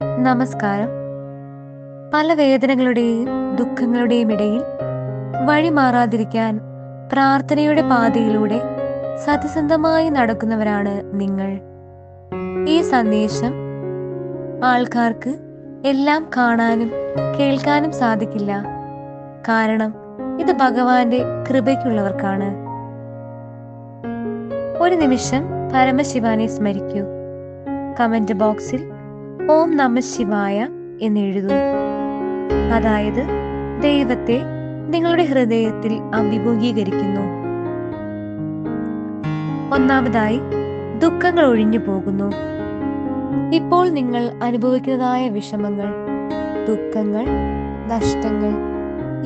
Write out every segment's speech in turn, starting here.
നമസ്കാരം. പല വേദനകളുടെയും ദുഃഖങ്ങളുടെയും ഇടയിൽ വഴി മാറാതിരിക്കാൻ പ്രാർത്ഥനയുടെ പാതയിലൂടെ സത്യസന്ധമായി നടക്കുന്നവരാണ് നിങ്ങൾ. ഈ സന്ദേശം ആൾക്കാർക്ക് എല്ലാം കാണാനും കേൾക്കാനും സാധിക്കില്ല. കാരണം ഇത് ഭഗവാന്റെ കൃപയ്ക്കുള്ളവർക്കാണ്. ഒരു നിമിഷം പരമശിവാനെ സ്മരിക്കൂ. കമന്റ് ബോക്സിൽ ഓം നമ ശിവായ എന്നെഴുതൂ അതായത് ദൈവത്തെ നിങ്ങളുടെ ഹൃദയത്തിൽ അഭിമുഖീകരിക്കുന്നു. ഒന്നാമതായി ദുഃഖങ്ങൾ ഒഴിഞ്ഞു പോകുന്നു. ഇപ്പോൾ നിങ്ങൾ അനുഭവിക്കുന്നതായ വിഷമങ്ങൾ ദുഃഖങ്ങൾ നഷ്ടങ്ങൾ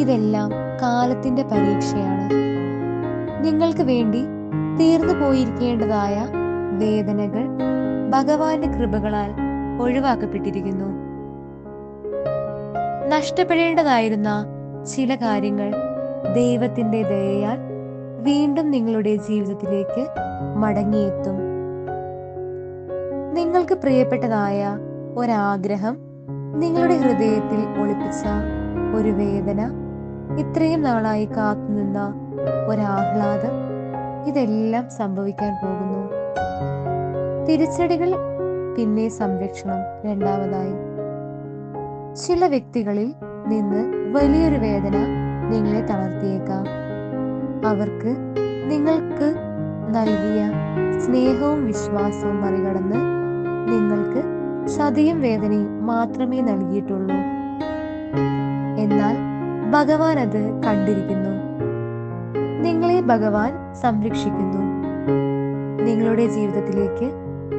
ഇതെല്ലാം കാലത്തിന്റെ പരീക്ഷയാണ്. നിങ്ങൾക്ക് വേണ്ടി തീർന്നു പോയിരിക്കേണ്ടതായ വേദനകൾ ഭഗവാന്റെ കൃപകളാൽ ഒഴിവാക്കപ്പെട്ടിരിക്കുന്നു. നഷ്ടപ്പെടേണ്ടതായിരുന്ന ചില കാര്യങ്ങൾ ദൈവത്തിന്റെ ദയയാൽ വീണ്ടും നിങ്ങളുടെ ജീവിതത്തിലേക്ക് മടങ്ങിയെത്തും. നിങ്ങൾക്ക് പ്രിയപ്പെട്ടതായ ഒരാഗ്രഹം നിങ്ങളുടെ ഹൃദയത്തിൽ ഒളിപ്പിച്ച ഒരു വേദന ഇത്രയും നാളായി കാത്തുനിന്ന ഒരാഹ്ലാദം ഇതെല്ലാം സംഭവിക്കാൻ പോകുന്നു. തിരിച്ചടികൾ പിന്നെ സംരക്ഷണം രണ്ടാമതായി. ചില വ്യക്തികളിൽ നിന്ന് വലിയൊരു വേദന നിങ്ങളെ തളർത്തിയേക്കാം. അവർക്ക് നിങ്ങൾക്ക് നൽകിയ സ്നേഹവും വിശ്വാസവും മറികടന്ന് നിങ്ങൾക്ക് ചതിയും വേദനയും മാത്രമേ നൽകിയിട്ടുള്ളൂ. എന്നാൽ ഭഗവാൻ അത് കണ്ടിരിക്കുന്നു. നിങ്ങളെ ഭഗവാൻ സംരക്ഷിക്കുന്നു. നിങ്ങളുടെ ജീവിതത്തിലേക്ക്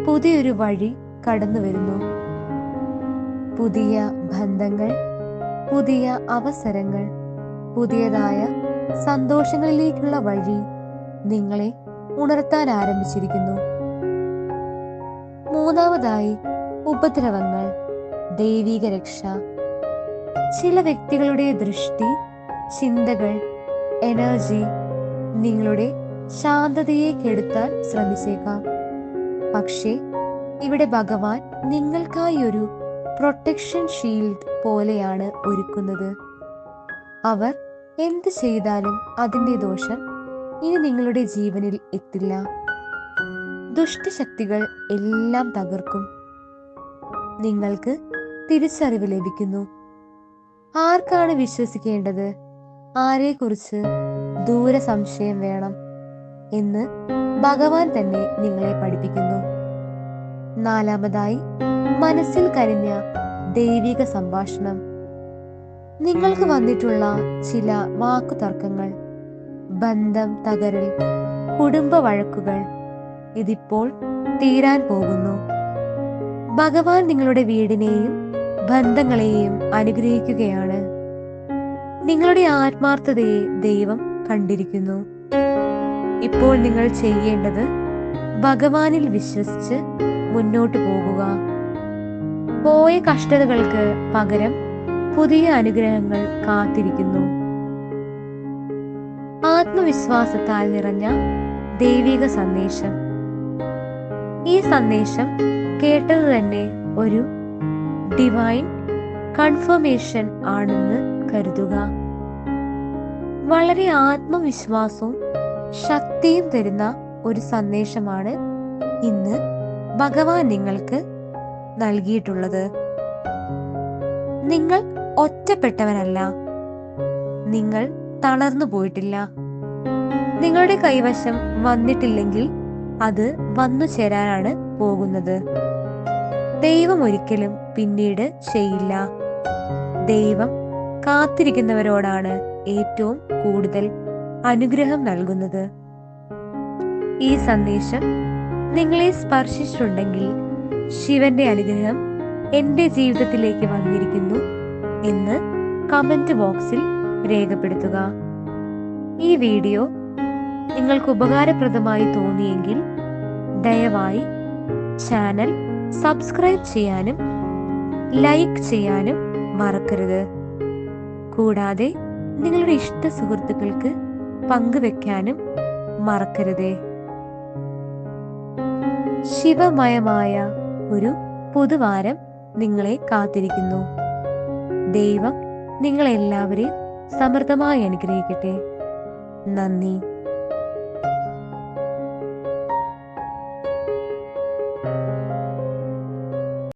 പുതിയൊരു വഴി കടന്നു വരുന്നു പുതിയ ബന്ധങ്ങൾ പുതിയ അവസരങ്ങൾ പുതിയതായ സന്തോഷങ്ങളിലേക്കുള്ള വഴി നിങ്ങളെ ഉണർത്താൻ ആരംഭിച്ചിരിക്കുന്നു. മൂന്നാമതായി ഉപദ്രവങ്ങൾ ദൈവിക രക്ഷ. ചില വ്യക്തികളുടെ ദൃഷ്ടി ചിന്തകൾ എനർജി നിങ്ങളുടെ ശാന്തതയെ കെടുത്താൻ ശ്രമിച്ചേക്കാം. പക്ഷേ ഇവിടെ ഭഗവാൻ നിങ്ങൾക്കായി ഒരു പ്രൊട്ടക്ഷൻ ഷീൽഡ് പോലെയാണ് ഒരുക്കുന്നത്. അവർ എന്ത് ചെയ്താലും അതിന്റെ ദോഷം ഇനി നിങ്ങളുടെ ജീവനിൽ എത്തില്ല. ദുഷ്ടശക്തികൾ എല്ലാം തകർക്കും. നിങ്ങൾക്ക് തിരിച്ചറിവ് ലഭിക്കുന്നു. ആർക്കാണ് വിശ്വസിക്കേണ്ടത്? ആരെക്കുറിച്ച് ദൂര സംശയം വേണം എന്ന് ഭഗവാൻ തന്നെ നിങ്ങളെ പഠിപ്പിക്കുന്നു. നാലാമതായി മനസ്സിൽ കരിഞ്ഞ ദൈവിക സംഭാഷണം. നിങ്ങൾക്ക് വന്നിട്ടുള്ള ചില വാക്കുതർക്കങ്ങൾ ബന്ധം തകരൽ കുടുംബ വഴക്കുകൾ ഇതിപ്പോൾ തീരാൻ പോകുന്നു. ഭഗവാൻ നിങ്ങളുടെ വീടിനെയും ബന്ധങ്ങളെയും അനുഗ്രഹിക്കുകയാണ്. നിങ്ങളുടെ ആത്മാർത്ഥതയെ ദൈവം കണ്ടിരിക്കുന്നു. ഇപ്പോൾ നിങ്ങൾ ചെയ്യേണ്ടത് ഭഗവാനിൽ വിശ്വസിച്ച് മുന്നോട്ട് പോകുക. പോയ കഷ്ടതകൾക്ക് പകരം പുതിയ അനുഗ്രഹങ്ങൾ കാത്തിരിക്കുന്നു. ആത്മവിശ്വാസത്താൽ നിറഞ്ഞ ദൈവിക സന്ദേശം. ഈ സന്ദേശം കേട്ടത് തന്നെ ഒരു ഡിവൈൻ കൺഫർമേഷൻ ആണെന്ന് കരുതുക. വളരെ ആത്മവിശ്വാസവും ശക്തിയും തരുന്ന ഒരു സന്ദേശമാണ് ഇന്ന് ഭഗവാൻ നിങ്ങൾക്ക് നൽകിയിട്ടുള്ളത്. നിങ്ങൾ ഒറ്റപ്പെട്ടവനല്ല നിങ്ങൾ തളർന്നു പോയിട്ടില്ല. നിങ്ങളുടെ കൈവശം വന്നിട്ടില്ലെങ്കിൽ അത് വന്നു ചേരാനാണ് പോകുന്നത്. ദൈവം ഒരിക്കലും പിന്നീട് ചെയ്യില്ല. ദൈവം കാത്തിരിക്കുന്നവരോടാണ് ഏറ്റവും കൂടുതൽ അനുഗ്രഹം നൽകുന്നത്. ഈ സന്ദേശം നിങ്ങളെ സ്പർശിച്ചിട്ടുണ്ടെങ്കിൽ ശിവന്റെ അനുഗ്രഹം എന്റെ ജീവിതത്തിലേക്ക് വന്നിരിക്കുന്നു എന്ന് കമന്റ് ബോക്സിൽ രേഖപ്പെടുത്തുക. ഈ വീഡിയോ നിങ്ങൾക്ക് ഉപകാരപ്രദമായി തോന്നിയെങ്കിൽ ദയവായി ചാനൽ സബ്സ്ക്രൈബ് ചെയ്യാനും ലൈക്ക് ചെയ്യാനും മറക്കരുത്. കൂടാതെ നിങ്ങളുടെ ഇഷ്ട സുഹൃത്തുക്കൾക്ക് പങ്കുവെക്കാനും മറക്കരുതേ. ശിവമയമായ ഒരു പുതുവാരം നിങ്ങളെ കാത്തിരിക്കുന്നു. ദൈവം നിങ്ങളെല്ലാവരെയും സമൃദ്ധമായി അനുഗ്രഹിക്കട്ടെ. നന്ദി.